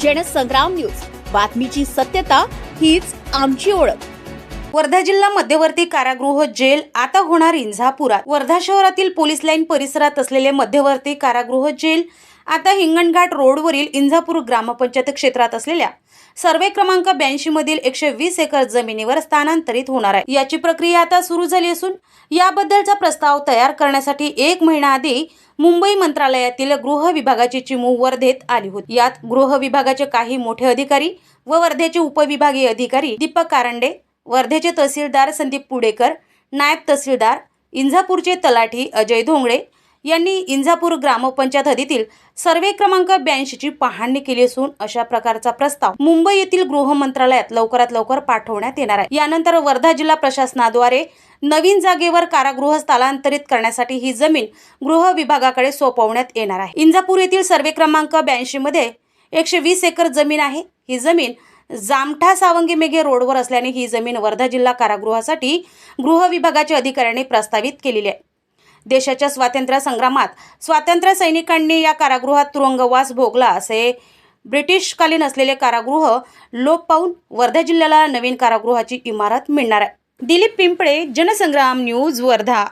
Jansangram news. बातमीची सत्यता हीच आमची ओळख. वर्धा जिल्हा मध्यवर्ती कारागृह जेल आता होणार इंझापुरात. वर्धा शहरातील पोलीस लाईन परिसरात असलेले मध्यवर्ती कारागृह जेल आता हिंगणघाट रोडवरील इंझापूर ग्रामपंचायत क्षेत्रात असलेल्या सर्वे क्रमांक ब्याऐंशी मधील एकशे वीस एकर जमिनीवर स्थानांतरित होणार आहे. याची प्रक्रिया आता सुरू झाली असून याबद्दलचा प्रस्ताव तयार करण्यासाठी एक महिना आधी मुंबई मंत्रालयातील गृह विभागाची चिमू वर्धेत आली होती. यात गृह विभागाचे काही मोठे अधिकारी व वर्धेचे उपविभागीय अधिकारी दीपक कारंडे वर्धेचे तहसीलदार संदीप पुडेकर नायब तहसीलदार इंझापूरचे तलाठी अजय धोंगडे यांनी इंझापूर ग्रामपंचायत हदीतील सर्वे क्रमांक ब्याऐंशीची पाहणी केली असून अशा प्रकारचा प्रस्ताव मुंबई येथील गृह मंत्रालयात लवकरात लवकर पाठवण्यात येणार आहे. यानंतर वर्धा जिल्हा प्रशासनाद्वारे नवीन जागेवर कारागृह स्थलांतरित करण्यासाठी ही जमीन गृह विभागाकडे सोपवण्यात येणार आहे. इंझापूर येथील सर्वे क्रमांक ब्याऐंशी मध्ये एकशे वीस एकर जमीन आहे. ही जमीन जामठा सावंगी मेघे रोडवर असल्याने ही जमीन वर्धा जिल्हा कारागृहासाठी गृह विभागाच्या अधिकाऱ्यांनी प्रस्तावित केलेली आहे. देशाच्या स्वातंत्र्य संग्रामात स्वातंत्र्य सैनिकांनी या कारागृहात तुरुंगवास भोगला असे ब्रिटिशकालीन असलेले कारागृह लोप पाहून वर्धा जिल्ह्याला नवीन कारागृहाची इमारत मिळणार आहे. दिलीप पिंपळे जनसंग्राम न्यूज वर्धा.